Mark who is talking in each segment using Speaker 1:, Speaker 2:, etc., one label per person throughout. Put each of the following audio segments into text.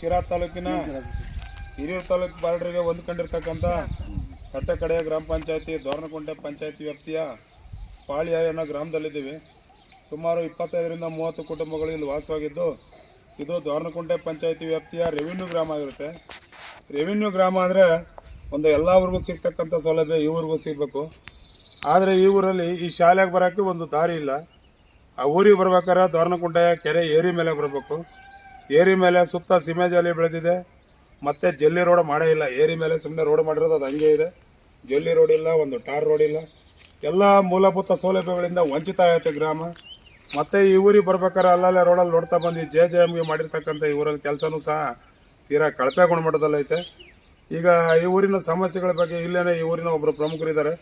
Speaker 1: ಶಿರಾ ತಾಲೂಕಿನ ಹಿರಿಯೂರು ತಾಲೂಕು ಬಾರ್ಡ್ರಿಗೆ ಹೊಂದ್ಕೊಂಡಿರ್ತಕ್ಕಂಥ ಕಟ್ಟಕಡೆಯ ಗ್ರಾಮ ಪಂಚಾಯತಿ ದೋರ್ನಕುಂಟೆ ಪಂಚಾಯತಿ ವ್ಯಾಪ್ತಿಯ ಪಾಳ್ಯ ಅನ್ನೋ ಗ್ರಾಮದಲ್ಲಿದ್ದೀವಿ. ಸುಮಾರು ಇಪ್ಪತ್ತೈದರಿಂದ ಮೂವತ್ತು ಕುಟುಂಬಗಳು ಇಲ್ಲಿ ವಾಸವಾಗಿದ್ದು, ಇದು ದೋರ್ನಕುಂಟೆ ಪಂಚಾಯತಿ ವ್ಯಾಪ್ತಿಯ ರೆವಿನ್ಯೂ ಗ್ರಾಮ ಆಗಿರುತ್ತೆ. ರೆವಿನ್ಯೂ ಗ್ರಾಮ ಅಂದರೆ ಒಂದು ಎಲ್ಲ ಊರಿಗೂ ಸಿಗ್ತಕ್ಕಂಥ ಸೌಲಭ್ಯ ಈ ಊರಿಗೂ ಸಿಗಬೇಕು. ಆದರೆ ಈ ಊರಲ್ಲಿ ಈ ಶಾಲೆಗೆ ಬರೋಕ್ಕೆ ಒಂದು ದಾರಿ ಇಲ್ಲ. ಆ ಊರಿಗೆ ಬರ್ಬೇಕಾದ್ರೆ ದೋರ್ನಕುಂಟೆ ಕೆರೆ ಏರಿ ಮೇಲೆ ಬರಬೇಕು. ಏರಿ ಮೇಲೆ ಸುತ್ತ ಸೀಮೆ ಜಾಲಿ ಬೆಳೆದಿದೆ. ಮತ್ತೆ ಜಲ್ಲಿ ರೋಡ್ ಮಾಡೇ ಇಲ್ಲ. ಏರಿ ಮೇಲೆ ಸುಮ್ಮನೆ ರೋಡ್ ಮಾಡಿರೋದು ಅದು ಹಂಗೆ ಇದೆ. ಜಲ್ಲಿ ರೋಡ್ ಇಲ್ಲ ಒಂದು ಟಾರ್ ರೋಡ್ ಇಲ್ಲ. ಎಲ್ಲ ಮೂಲಭೂತ ಸೌಲಭ್ಯಗಳಿಂದ ವಂಚಿತ ಐತೆ ಗ್ರಾಮ. ಮತ್ತೆ ಈ ಊರಿಗೆ ಬರ್ಬೇಕಾದ್ರೆ ಅಲ್ಲಲ್ಲೇ ರೋಡಲ್ಲಿ ನೋಡ್ತಾ ಬಂದು ಜೆ ಜೆ ಎಮ್ಗೆ ಮಾಡಿರ್ತಕ್ಕಂಥ ಈ ಊರಲ್ಲಿ ಕೆಲಸನೂ ಸಹ ತೀರಾ ಕಳಪೆ ಗುಣಮಟ್ಟದಲ್ಲೈತೆ ಈಗ ಈ ಊರಿನ ಸಮಸ್ಯೆಗಳ ಬಗ್ಗೆ ಇಲ್ಲೇ ಈ ಊರಿನ ಒಬ್ಬರು ಪ್ರಮುಖರಿದ್ದಾರೆ.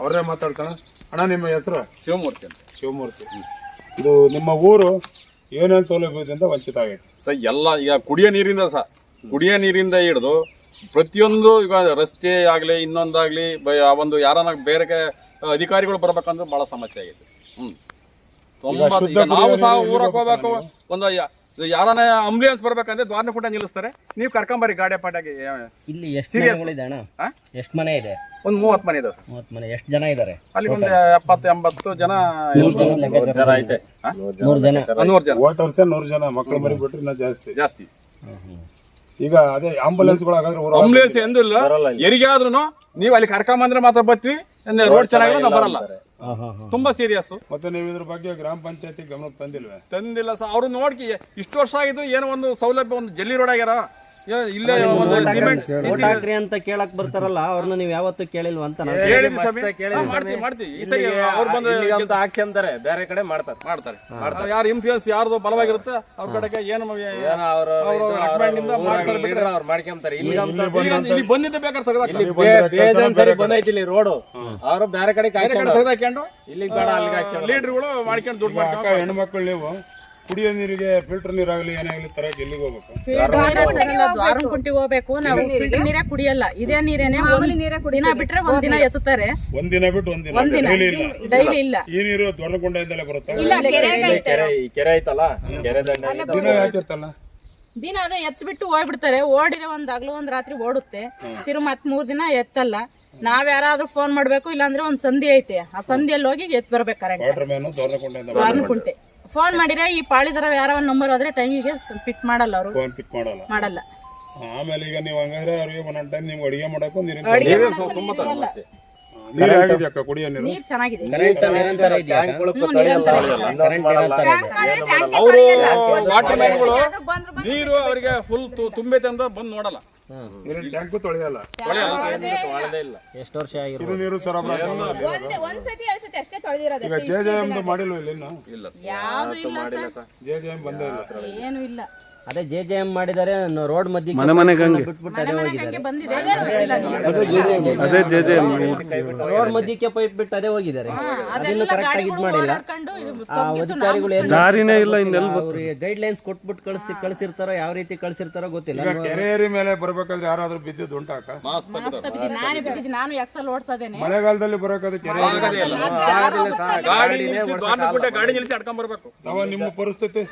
Speaker 1: ಅವರೇ ಮಾತಾಡ್ಸೋಣ. ಅಣ್ಣ ನಿಮ್ಮ ಹೆಸರು?
Speaker 2: ಶಿವಮೂರ್ತಿ ಅಂತ.
Speaker 1: ಶಿವಮೂರ್ತಿ. ಇದು ನಿಮ್ಮ ಊರು ಏನೇನು ಸೌಲಭ್ಯದಿಂದ ವಂಚಿತ ಆಗೈತೆ
Speaker 2: ಸರ್ ಎಲ್ಲ ಈಗ ಕುಡಿಯೋ ನೀರಿಂದ ಸಹ ಕುಡಿಯೋ ನೀರಿಂದ ಹಿಡಿದು ಪ್ರತಿಯೊಂದು ಈಗ ರಸ್ತೆ ಆಗಲಿ ಇನ್ನೊಂದಾಗಲಿ ಆ ಒಂದು ಯಾರನ್ನ ಬೇರೆ ಕಡೆ ಅಧಿಕಾರಿಗಳು ಬರಬೇಕಂದ್ರೆ ಭಾಳ ಸಮಸ್ಯೆ ಆಗೈತೆ ಸರ್.
Speaker 1: ಶುದ್ಧ
Speaker 2: ನಾವು ಸಹ ಊರಕ್ಕೆ ಹೋಗ್ಬೇಕು ಒಂದು ಯಾರನ್ನ ಆಂಬುಲೆನ್ಸ್ ಬರ್ಬೇಕಂದ್ರೆ ದ್ವಾರನ ಕೂಡ ನಿಲ್ಲಿಸ್ತಾರೆ. ನೀವು ಕರ್ಕೊಂಬರಿ ಗಾಡಿ ಪಾಟಾಗಿ
Speaker 3: ಇಲ್ಲಿ ಎಷ್ಟು
Speaker 2: Serious?
Speaker 3: ಮನೆಗಳಿದೆ ಅಣ್ಣ
Speaker 2: ಆ?
Speaker 3: ಎಷ್ಟು ಮನೆ ಇದೆ?
Speaker 2: ಒಂದು ಮೂವತ್ತು ಮನೆ ಇದೆ ಸರ್.
Speaker 3: ಮೂವತ್ತು ಮನೆ ಎಷ್ಟು ಜನ ಇದ್ದಾರೆ
Speaker 2: ಅಲ್ಲಿ ಒಂದು ಎಪ್ಪತ್ತು ಎಂಬತ್ತು ಜನ
Speaker 3: ಐತೆ. ನೂರು ಜನ.
Speaker 2: ನೂರು ಜನ
Speaker 1: ಹೋದ ವರ್ಷ ನೂರು ಜನ ಮಕ್ಕಳು ಮರಿ ಬಿಟ್ರೆ ಇನ್ನೂ ಜಾಸ್ತಿ.
Speaker 2: ಜಾಸ್ತಿ.
Speaker 1: ಈಗ ಅದೇ ಆಂಬುಲೆನ್ಸ್ ಊರ
Speaker 2: ಆಂಬುಲೆನ್ಸ್ ಎಂದೂ ಇಲ್ಲ ಹೆರಿಗೆ ಆದ್ರೂ ನೀವು ಅಲ್ಲಿ ಕರ್ಕೊಂಬಂದ್ರೆ ಮಾತ್ರ ಬರ್ತೀವಿ. ರೋಡ್ ಚೆನ್ನಾಗಿಲ್ಲ ನಾವು ಬರಲ್ಲ. ತುಂಬಾ ಸೀರಿಯಸ್
Speaker 1: ಮತ್ತೆ ನೀವು ಇದ್ರ ಬಗ್ಗೆ ಗ್ರಾಮ ಪಂಚಾಯತಿ ಗಮನಕ್ಕೆ ತಂದಿಲ್ವೇ?
Speaker 2: ತಂದಿಲ್ಲ ಸರ್ ಅವ್ರು ನೋಡ್ಕಿ ಇಷ್ಟು ವರ್ಷ ಆಗಿದ್ರು ಏನೋ ಒಂದು ಸೌಲಭ್ಯ ಒಂದು ಜಲ್ಲಿ ರೋಡ್ ಆಗ್ಯಾರ. ಇಲ್ಲೇ ಒಂದು ಸಿಮೆಂಟ್
Speaker 3: ಓಟ್ ಹಾಕ್ರಿ ಅಂತ ಕೇಳಕ್ ಬರ್ತಾರಲ್ಲ ಅವ್ರನ್ನ ನೀವ್ ಯಾವತ್ತೂ ಕೇಳಿಲ್ವಾ ಅಂತ ನಾನು
Speaker 2: ಹೇಳಿದ್ವಿ ಸ್ವಾಮಿ. ಹಾ, ಮಾಡ್ತೀವಿ ಮಾಡ್ತೀವಿ. ಈ ಸರಿ ಅವ್ರು ಬಂದ್ರೆ
Speaker 4: ಹಾಕ್ಸ್ಕೊಂತಾರೆ ಬೇರೆ ಕಡೆ ಮಾಡ್ತಾರೆ.
Speaker 2: ಮಾಡ್ತಾರೆ. ಯಾರು ಇನ್ಫ್ಲೂಯೆನ್ಸ್ ಯಾರ್ದು ಬಲವಾಗಿರುತ್ತೆ ಅವ್ರ ಕಡೆಗೆ ಏನು
Speaker 4: ಅವ್ರ
Speaker 2: ಅವ್ರ recommend ಇಂದ ಮಾಡ್ತಾರೆ ಬಿಟ್ರೆ
Speaker 4: ಅವ್ರು ಮಾಡ್ಕೊಂತಾರೆ. ಇಲ್ಲಿ
Speaker 2: ಇಲ್ಲಿ ಒಂದು- ಇಲ್ಲಿ ಬಂದಿದ್ದ ಬೇಕಾದ್ರೆ ತೆಗೆದಾಕ್ತಾರೆ.
Speaker 4: ಬೇಜಾನ್ ಸರಿ ಬಂದೈತಿ ಇಲ್ಲಿ ರೋಡು ಅವರು ಬೇರೆ ಕಡೆ
Speaker 2: ಬೇರೆ ಕಡೆ ತೆಗೆದಾಕೊಂಡು
Speaker 4: ಇಲ್ಲಿ ಬೇಡ ಅಲ್ಲಿಗೆ
Speaker 2: ಲೀಡರ್ಗಳು ಮಾಡ್ಕೊಂಡು ದುಡ್ಡು ಮಾಡ್ಕೊಂಡು
Speaker 1: ಹೆಣ್ಮಕ್ಳು ನೀವು. ಕುಡಿಯೋ ನೀರಿಗೆ ಫಿಲ್ಟರ್ ನೀರಾಗಲಿ ಏನಾಗಲಿ ತರಕ್ಕೆ ಎಲ್ಲಿಗೆ ಹೋಗ್ಬೇಕು?
Speaker 5: ದ್ವಾರಂಕುಂಟಿಗೆ ಹೋಗ್ಬೇಕು. ನಾವು ಫಿಲ್ಟರ್ ನೀರೇ ಕುಡಿಯಲ್ಲ. ಇದೇ ನೀರೇನೆ ಒಂದ್ ದಿನ ಬಿಟ್ರೆ ಒಂದಿನ ದಿನ ಎತ್ತುತ್ತಾರೆ.
Speaker 1: ಒಂದಿನ ಬಿಟ್ಟು ಒಂದಿನ. ಡೈಲಿ ಇಲ್ಲ.
Speaker 5: ಡೈಲಿ ಇಲ್ಲ.
Speaker 1: ಈ ನೀರು ದೊಡ್ಡಕೊಂಡೆಯಿಂದಲೇ ಬರುತ್ತಾ?
Speaker 4: ಕೆರೆ ಈ ಕೆರೆ ಐತಲ್ಲ? ಕೆರೆ
Speaker 1: ದಿನ ಹಾಕಿರ್ತಲ್ಲ
Speaker 5: ದಿನ ಅದೇ ಎತ್ ಬಿಟ್ಟು ಹೋಗ್ಬಿಡ್ತಾರೆ ಓಡಿರೋ ಒಂದ್ ಹಗ್ಲು ಒಂದ್ ರಾತ್ರಿ ಓಡುತ್ತೆ. ತಿರು ಮತ್ ಮೂರ್ ದಿನ ಎತ್ತಲ್ಲ. ನಾವ್ ಯಾರಾದ್ರೂ ಫೋನ್ ಮಾಡ್ಬೇಕು ಇಲ್ಲಾಂದ್ರೆ ಒಂದ್ ಸಂಧಿ ಐತೆ. ಆ ಸಂಧಿಯಲ್ಲಿ ಹೋಗಿ ಎತ್ ಬರ್ಬೇಕು
Speaker 1: ಕರೆಕ್ಟ್
Speaker 5: ದ್ವಾರಂಕುಂಟೆ ಫೋನ್ ಮಾಡಿದ್ರೆ ಈ ಪಾಳಿದರ ಯಾರ ಒಂದ್ ನಂಬರ್ ಹೋದ್ರೆ ಟೈಮಿಗೆ ಪಿಕ್ ಮಾಡಲ್ಲ ಅವರು.
Speaker 1: ಫೋನ್ ಪಿಕ್ ಮಾಡಲ್ಲ.
Speaker 5: ಮಾಡಲ್ಲ.
Speaker 1: ಆಮೇಲೆ ಈಗ ನೀವು ಹಂಗಾದ್ರೆ ಅವ್ರಿಗೆ ಒಂದೊಂದು ಟೈಮ್ ನಿಮ್ಗೆ ಅಡಿಗೆ ಮಾಡಕ್ಕೂ ನೀರಿನ
Speaker 5: ಅಡಿಗೆ
Speaker 1: ನೀರು ಆಗಿದೆ ಅಕ್ಕ? ಕುಡಿಯೋ ನೀರು?
Speaker 5: ನೀರ್ ಚೆನ್ನಾಗಿದೆ.
Speaker 3: ಕರೆಂಟ್ ನಿರಂತರ ಇದೆಯಾ ಕರೆಂಟ್ ನಿರಂತರ ಇದೆ.
Speaker 2: ಅವರು ವಾಟರ್ ಮ್ಯಾನ್ಗಳು ನೀರು ಅವರಿಗೆ ಫುಲ್ ತುಂಬೈತೆ ಅಂತ ಬಂದು ನೋಡಲ್ಲ.
Speaker 1: ನೀರಿನ ಟ್ಯಾಂಕು ತೊಳೆಯಲ್ಲ?
Speaker 4: ಒಳದೇ ಇಲ್ಲ.
Speaker 3: ಎಷ್ಟು ವರ್ಷ ಆಗಿರ್ಬೋದು?
Speaker 1: ನೀರು ಸರಬರಾಜು
Speaker 6: ಒಂದ್ಸತಿ ಎರಡ್ ಸತಿ ಅಷ್ಟೇ ತೊಳೆದಿರೋದು.
Speaker 1: ಈಗ ಜೆ ಜೆ ಎಮ್ದು ಮಾಡಿಲ್ವ ಇಲ್ಲಿ ಇನ್ನು
Speaker 2: ಇಲ್ಲ
Speaker 5: ಯಾವ್ದು ಇಲ್ಲ ಸರ್.
Speaker 1: ಜೆ ಜೆ ಎಂ ಬಂದೇ ಇಲ್ಲ.
Speaker 5: ಏನು ಇಲ್ಲ.
Speaker 3: ಅದೇ ಜೆ ಜೆ ಎಂ ಮಾಡಿದರೆ ರೋಡ್ ಮಧ್ಯೆ ಬಿಟ್ಬಿಟ್ಟು
Speaker 5: ಮನೆ
Speaker 3: ಅದೇ. ರೋಡ್ ಮಧ್ಯಕ್ಕೆ ಪೈಪ್ ಬಿಟ್ಟು ಅದೇ ಹೋಗಿದ್ದಾರೆ. ಅದನ್ನು ಕರೆಕ್ಟ್ ಆಗಿ ಇದ್ ಮಾಡಿಲ್ಲ. ಆ ಅಧಿಕಾರಿಗಳು ಏನ್ ದಾರಿನೇ ಇಲ್ಲ ಅವ್ರಿಗೆ ಗೈಡ್ ಲೈನ್ಸ್ ಕೊಟ್ಬಿಟ್ಟು ಕಳ್ಸಿ ಕಳ್ಸಿರ್ತಾರೋ ಯಾವ ರೀತಿ ಕಳ್ಸಿರ್ತಾರೋ ಗೊತ್ತಿಲ್ಲ.
Speaker 1: ಕೆರೆಯರಿ ಕೆರೆ ಮೇಲೆ ಬರ್ಬೇಕಾದ್ರೆ ಯಾರಾದ್ರೂ ಬಿದ್ದಿದ್ದು ಉಂಟಾಕ.
Speaker 5: ನಾನೇ ನಾನು ಎಕ್ಸಲ್ ಓಡ್ಸದೇನೆ?
Speaker 1: ಮಳೆಗಾಲದಲ್ಲಿ ಬರೋಕಾದ್ರೆ ಕೆರೆ ಏರಿ
Speaker 2: ಗಾಡಿ ನಿಲ್ಸಿ ದ್ವಾರದ ಗುಡ್ಡೆ ಗಾಡಿ ನಿಲ್ಸಿ ಅಡ್ಕೊಂಡ್ ಬರ್ಬೇಕು.
Speaker 1: ಅವ ನಿಮ್ಮ ಪರಿಸ್ಥಿತಿ?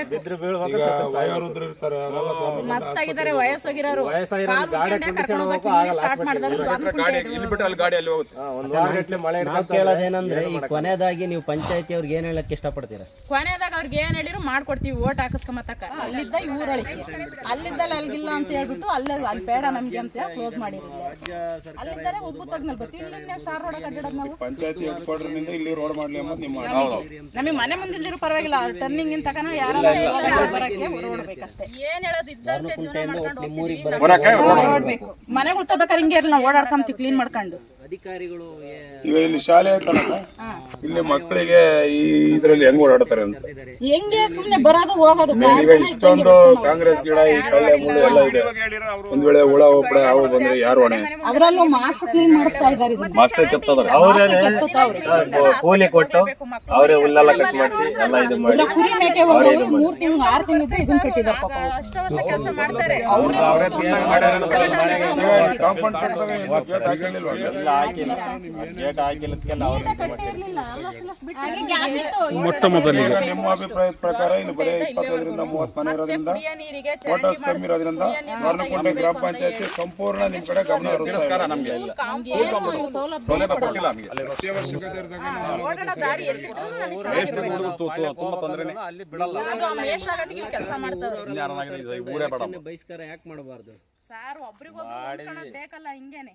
Speaker 1: ಈಗ ವಯೋವೃದ್ಧರು ಇರ್ತಾರೆ ಅವರೆಲ್ಲ ತಗೊಂಡು
Speaker 5: ಮಸ್ತ್ ಆಗಿದ್ದಾರೆ ವಯಸ್ಸೋಗಿರೋರು. ಸ್ಟಾರ್ಟ್ ಮಾಡಿದ್ರು
Speaker 2: ಗಾಡಿ ಇಲ್ಲಿ ಬಿಟ್ಟು ಅಲ್ಲಿ ಗಾಡಿ ಅಲ್ಲಿ ಹೋಗುತ್ತೆ.
Speaker 4: ಒಂದ್ ವಾರ ಮಳೆ
Speaker 3: ನಾವ್ ಕೇಳೋದೇನಂದ್ರೆ ಈ ಕೊನೆಯದಾಗಿ ನೀವು ಪಂಚಾಯತಿ ಅವ್ರಿಗೆ ಏನ್ ಹೇಳಕ್ ಇಷ್ಟಪಡ್ತೀರಾ?
Speaker 5: ಕೊನೆದಾಗ ಅವ್ರಿಗೆ ಏನ್ ಹೇಳಿದ್ರು ಮಾಡ್ಕೊಡ್ತೀವಿ ಓಟ್ ಹಾಕಿಸ್ಕೊಂಬತ್ತಕ್ಕ. ಅಲ್ಲಿದ್ದ ಊರಳಿಕೆ ಅಲ್ಲಿದ್ದಲ್ಲಿ ಅಲ್ಗಿಲ್ಲ ಅಂತ ಹೇಳ್ಬಿಟ್ಟು ಅಲ್ಲೇ ಅಲ್ಲಿ ಬೇಡ ನಮ್ಗೆ ಅಂತ ಕ್ಲೋಸ್ ಮಾಡಿ ಅಲ್ಲಿದ್ದಾರೆ ಒಬ್ಬು ತಗ್ನಲ್ಲಿ ಬರ್ತೀವಿ. ಇಲ್ಲಿ ಸ್ಟಾರ್ ರೋಡ್ ಅಡ್ಡಾಡೋದು ನಾವು.
Speaker 1: ಪಂಚಾಯತಿ ಹೆಡ್ ಇಲ್ಲಿ ರೋಡ್ ಮಾಡ್ಲಿ ಎಂಬುದು ನಿಮ್ಮ ಆಸೆ.
Speaker 5: ನಮಗೆ ಮನೆ ಮುಂದಿಲ್ದಿರೋ ಪರವಾಗಿಲ್ಲ. ಟರ್ನಿಂಗ್ ಇಂದ ತಕನ ಯಾರು ಏನ್ ಹೇಳೋದು ಇದ್ದಂತೆ ಜೀವನ ಮಾಡ್ಕೊಂಡು ಹೋಗ್ತಿದೀವಿ.
Speaker 2: ಬರಕ್ಕೆ
Speaker 5: ನಾವು ಓಡ್ಬೇಕು ಮನೆಗಳು ತಗೋಬೇಕಾದ್ರೆ ಹಿಂಗೆ ನಾವು ಓಡಾಡ್ಕೊಂತೀವಿ ಕ್ಲೀನ್ ಮಾಡ್ಕೊಂಡು.
Speaker 3: ಅಧಿಕಾರಿಗಳು
Speaker 1: ಈಗ ಇಲ್ಲಿ ಶಾಲೆ ಐತಲ್ಲ ಇಲ್ಲಿ ಮಕ್ಕಳಿಗೆ ಈ ಇದ್ರಲ್ಲಿ ಹೆಂಗ್ ಓಡಾಡ್ತಾರೆ ಅಂತ
Speaker 5: ಹೆಂಗೆ ಸುಮ್ನೆ ಬರೋದು ಹೋಗೋದು
Speaker 1: ಈಗ ಇಷ್ಟೊಂದು ಕಾಂಗ್ರೆಸ್ ಗಿಡ ಈ ಕಳ್ಳೆ ಮುಳ್ಳು ಎಲ್ಲ ಇದೆ ಒಂದ್ ವೇಳೆ ಹುಳ ಒಬ್ಬಳೆ ಅವ್ರು ಬಂದ್ರೆ ಯಾರು ಹೊಣೆ
Speaker 5: ಅದ್ರಲ್ಲೂ ಮಾಸ್ಟರ್ ಕ್ಲೀನ್ ಮಾಡ್ತಾ ಇದ್ದಾರೆ.
Speaker 2: ಮಾಸ್ಟರ್ ಕೆತ್ತದಾರೆ.
Speaker 4: ಕೂಲಿ ಕೊಟ್ಟು ಅವರೇ ಹುಲ್ಲೆಲ್ಲ ಕಟ್ ಮಾಡಿಸಿ ಎಲ್ಲ ಇದು ಮಾಡಿ
Speaker 5: ಕುರಿ ಮೇಕೆ ಹೋಗೋದು ಮೂರ್ ತಿಂಗಳು ಆರ್ ತಿಂಗಳಿಂದ ಇದನ್ನ ಕಟ್ಟಿದಾರೆ ಪಾಪ ಅವ್ರು.
Speaker 1: ಕಾಂಪೌಂಡ್ ಕಟ್ಟಿದಾಗ?
Speaker 4: ಹಾಕಿಲ್ಲ. ಗೇಟ್ ಹಾಕಿಲ್ಲದಕ್ಕೆಲ್ಲ
Speaker 7: ಮೊಟ್ಟ ಮೊದಲಿಗೆ.
Speaker 1: ಈಗ ನಿಮ್ಮ ಅಭಿಪ್ರಾಯದ ಪ್ರಕಾರ ಇಲ್ಲಿ ಬರೀ ಇಪ್ಪತ್ತೈದರಿಂದ ಮೂವತ್ತು ಮನೆ ಇರೋದ್ರಿಂದ ವಾಟರ್ಸ್ ಕಮ್ಮಿ ಇರೋದ್ರಿಂದ ದೋರ್ನಕೊಂಡೆ ಗ್ರಾಮ ಪಂಚಾಯತಿ ಸಂಪೂರ್ಣ ನಿಮ್ ಕಡೆ ಗಮನ.
Speaker 2: ನಮಗೆ
Speaker 5: ಸೌಲಭ್ಯ
Speaker 2: ಕೊಟ್ಟಿಲ್ಲ ನಮಗೆ
Speaker 1: ಅವಶ್ಯಕತೆ
Speaker 2: ತುಂಬಾ ತೊಂದರೆನೆ
Speaker 5: ಇಲ್ಲಿ. ಕೆಲಸ ಮಾಡ್ತಾರೆ
Speaker 3: ಬಹಿಷ್ಕಾರ ಯಾಕೆ ಮಾಡಬಾರ್ದು?
Speaker 5: ಸರ್ ಒಬ್ರಿಗೊಬ್ರು ಬೇಕಲ್ಲ ಹಿಂಗೇನೆ.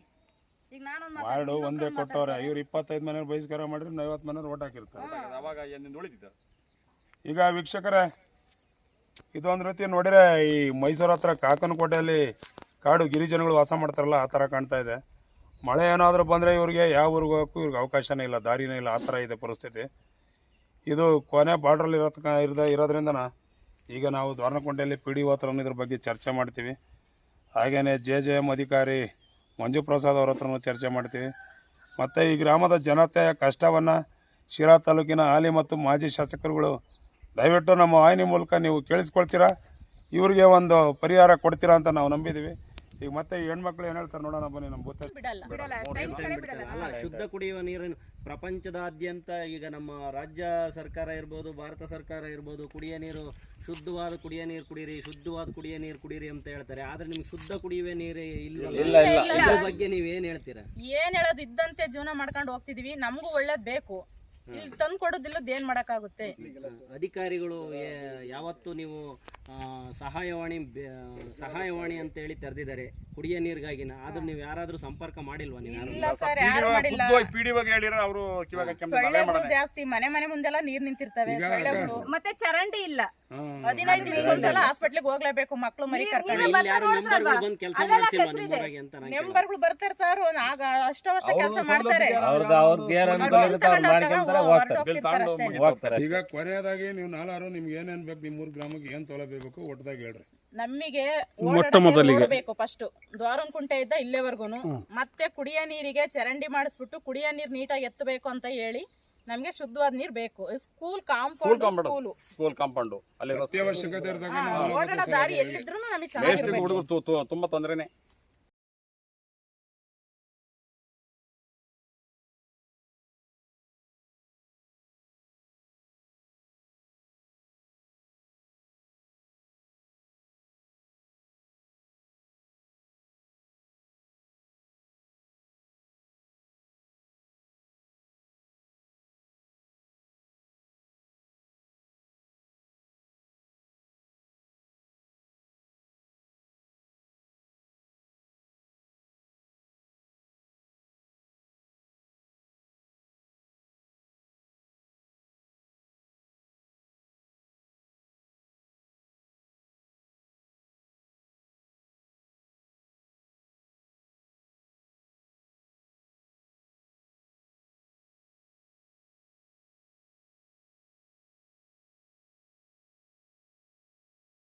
Speaker 5: ಈಗ ನಾನೊಂದು
Speaker 1: ವಾರ್ಡು ಒಂದೇ ಕೊಟ್ಟವ್ರೆ. ಇವ್ರು ಇಪ್ಪತ್ತೈದು ಮನೆಯವ್ರು ಬಹಿಷ್ಕಾರ ಮಾಡಿದ್ರೆ ಐವತ್ತು ಮನೆಯವ್ರು ಓಟ್ ಹಾಕಿರ್ತಾರೆ.
Speaker 2: ಅವಾಗ ಏನಿಂದ ಉಳಿದಿದ್ದ
Speaker 1: ಈಗ ವೀಕ್ಷಕರೇ ಇದೊಂದು ರೀತಿ ನೋಡಿದ್ರೆ ಈ ಮೈಸೂರು ಹತ್ರ ಕಾಕನಕೋಟೆಯಲ್ಲಿ ಕಾಡು ಗಿರಿಜನಗಳು ವಾಸ ಮಾಡ್ತಾರಲ್ಲ ಆ ಥರ ಕಾಣ್ತಾ ಇದೆ. ಮಳೆ ಏನಾದರೂ ಬಂದರೆ ಇವ್ರಿಗೆ ಯಾವ ಊರಿಗೆ ಹೋಗೋಕ್ಕೂ ಇವ್ರಿಗೆ ಅವಕಾಶನೇ ಇಲ್ಲ ದಾರಿನೇ ಇಲ್ಲ ಆ ಥರ ಇದೆ ಪರಿಸ್ಥಿತಿ. ಇದು ಕೊನೆ ಬಾರ್ಡ್ರಲ್ಲಿ ಇರೋತಕ ಇರೋದ ಇರೋದ್ರಿಂದ ಈಗ ನಾವು ದ್ವಾರನಕೊಂಡೆಯಲ್ಲಿ ಪಿ ಡಿ ಹತ್ರ ಇದ್ರ ಬಗ್ಗೆ ಚರ್ಚೆ ಮಾಡ್ತೀವಿ. ಹಾಗೆಯೇ ಜೆ ಜೆ ಎಂ ಅಧಿಕಾರಿ ಮಂಜು ಪ್ರಸಾದ್ ಅವ್ರ ಹತ್ರನೂ ಚರ್ಚೆ ಮಾಡ್ತೀವಿ. ಮತ್ತು ಈ ಗ್ರಾಮದ ಜನತೆಯ ಕಷ್ಟವನ್ನು ಶಿರಾ ತಾಲೂಕಿನ ಹಾಲಿ ಮತ್ತು ಮಾಜಿ ಶಾಸಕರುಗಳು ದಯವಿಟ್ಟು ನಮ್ಮ ವಾಹಿನಿ ಮೂಲಕ ನೀವು ಕೇಳಿಸ್ಕೊಳ್ತೀರಾ? ಇವರಿಗೆ ಒಂದು ಪರಿಹಾರ ಕೊಡ್ತೀರಾ ಅಂತ ನಾವು ನಂಬಿದ್ದೀವಿ ಈಗ ಮತ್ತೆ ಹೆಣ್ಮಕ್ಳು ಏನು ಹೇಳ್ತಾರೆ ನೋಡೋಣ ಬನ್ನಿ ನಮ್ಮ ಬೂತ
Speaker 3: ಅಲ್ಲ ಶುದ್ಧ ಕುಡಿಯುವ ನೀರಿನ ಪ್ರಪಂಚದಾದ್ಯಂತ ಈಗ ನಮ್ಮ ರಾಜ್ಯ ಸರ್ಕಾರ ಇರ್ಬೋದು ಭಾರತ ಸರ್ಕಾರ ಇರ್ಬೋದು ಕುಡಿಯ ನೀರು ಶುದ್ಧವಾದ ಕುಡಿಯ ನೀರು ಕುಡೀರಿ ಶುದ್ಧವಾದ ಕುಡಿಯ ನೀರು ಕುಡೀರಿ ಅಂತ ಹೇಳ್ತಾರೆ. ಆದ್ರೆ ನಿಮ್ಗೆ ಶುದ್ಧ ಕುಡಿಯುವ ನೀರೇ ಇಲ್ಲ ಇದ್ರ ಬಗ್ಗೆ ನೀವ್ ಏನ್ ಹೇಳ್ತೀರಾ?
Speaker 5: ಏನ್ ಹೇಳೋದು ಇದ್ದಂತೆ ಜೀವನ ಮಾಡ್ಕೊಂಡು ಹೋಗ್ತಿದೀವಿ. ನಮಗೂ ಒಳ್ಳೇದ್ ಬೇಕು. ಇಲ್ಲಿ ತಂದು ಕೊಡೋದಿಲ್ಲದ ಏನ್ ಮಾಡಕ್ಕಾಗುತ್ತೆ?
Speaker 3: ಅಧಿಕಾರಿಗಳು ಏ- ಯಾವತ್ತು ನೀವು ಆ, ಸಹಾಯವಾಣಿ ಬೆ- ಸಹಾಯವಾಣಿ ಅಂತ ಹೇಳಿ ತೆರೆದಿದ್ದಾರೆ ಕುಡಿಯ ನೀರಿಗಾಗಿನ. ಆದ್ರೂ ನೀವು ಯಾರಾದ್ರೂ ಸಂಪರ್ಕ ಮಾಡಿಲ್ವಾ ನೀವು ಯಾರು?
Speaker 5: ಇಲ್ಲ ಸರ್ ಯಾರು ಮಾಡಿಲ್ಲ.
Speaker 2: ಅವರು ಕಿವಾಗ
Speaker 5: ಸೊಳ್ಳೆಗಳು ಜಾಸ್ತಿ ಮನೆ ಮನೆ ಮುಂದೆಲ್ಲ ನೀರ್ ನಿಂತಿರ್ತವೆ ಸೊಳ್ಳೆಗಳು
Speaker 6: ಮತ್ತೆ ಚರಂಡಿ ಇಲ್ಲ.
Speaker 5: ಹದಿನೈದು ದಿನಕ್ಕೆ ಒಂದ್ಸಲ ಹಾಸ್ಪಿಟ್ಲಿಗೆ ಹೋಗ್ಲೇಬೇಕು ಮಕ್ಳು ಮರಿ ಕರ್ಕೊಂಡು.
Speaker 3: ಇಲ್ಲಿ ಯಾರು ಮೆಂಬರ್ಗಳು ಬಂದು ಕೆಲಸ ಮಾಡಿಸಿಲ್ವಾ ನಿಮ್ಮೂರಾಗೆ ಅಂತ ನಾನು
Speaker 5: ಮೆಂಬರ್ಗಳು ಬರ್ತಾರೆ ಸರ್ ಆಗ ಅಷ್ಟವಷ್ಟ ಕೆಲಸ ಮಾಡ್ತಾರೆ.
Speaker 4: ಅವ್ರದ್ದು ಅವ್ರದ್ದು ಏನ್ ಅನುಕೂಲ ಇರುತ್ತೆ ಅವ್ರು ಮಾಡ್ಕೊಂತಾರೆ. ಹೋಗ್ತಾರೆ. ಹೋಗ್ತಾರೆ
Speaker 1: ಈಗ ಕೊರೆಯದಾಗಿ ನೀವು ನಾಲ್ಕಾರು ನಿಮ್ಗೆ ಏನೇನ್ ಬೇಕು ನಿಮ್ಮ ಮೂರು ಗ್ರಾಮಕ್ಕೆ ಏನ್ ಸೌಲಭ್ಯ ಬೇಕು ಒಟ್ಟದಾಗ ಹೇಳ್ರಿ.
Speaker 5: ನಮಗೆ
Speaker 7: ಮೊಟ್ಟ ಮೊದಲಿಗೆ.
Speaker 5: ಬೇಕು ಫಸ್ಟ್ ದ್ವಾರನ್ ಕುಂಟೆ ಇದ್ದ ಇಲ್ಲೇವರೆಗೂನು. ಮತ್ತೆ ಕುಡಿಯ ನೀರಿಗೆ ಚರಂಡಿ ಮಾಡಿಸ್ಬಿಟ್ಟು ಕುಡಿಯ ನೀರ್ ನೀಟಾಗಿ ಎತ್ತಬೇಕು ಅಂತ ಹೇಳಿ ನಮ್ಗೆ ಶುದ್ಧವಾದ ನೀರ್ ಬೇಕು. School compound school
Speaker 2: school compound ಅಲ್ಲಿ ರಸ್ತೆ
Speaker 1: ಅವಶ್ಯಕತೆ ಇದ್ದಾಗ
Speaker 5: ಓಡಾಡೋ ದಾರಿ ಎಲ್ಲಿದ್ರು ನಮಗೆ
Speaker 2: ವೇಸ್ಟ್
Speaker 5: ಚೆನ್ನಾಗಿರ್ಬೇಕು.
Speaker 2: ಹುಡುಗರು ತುಂಬಾ ತೊಂದರೆನೆ.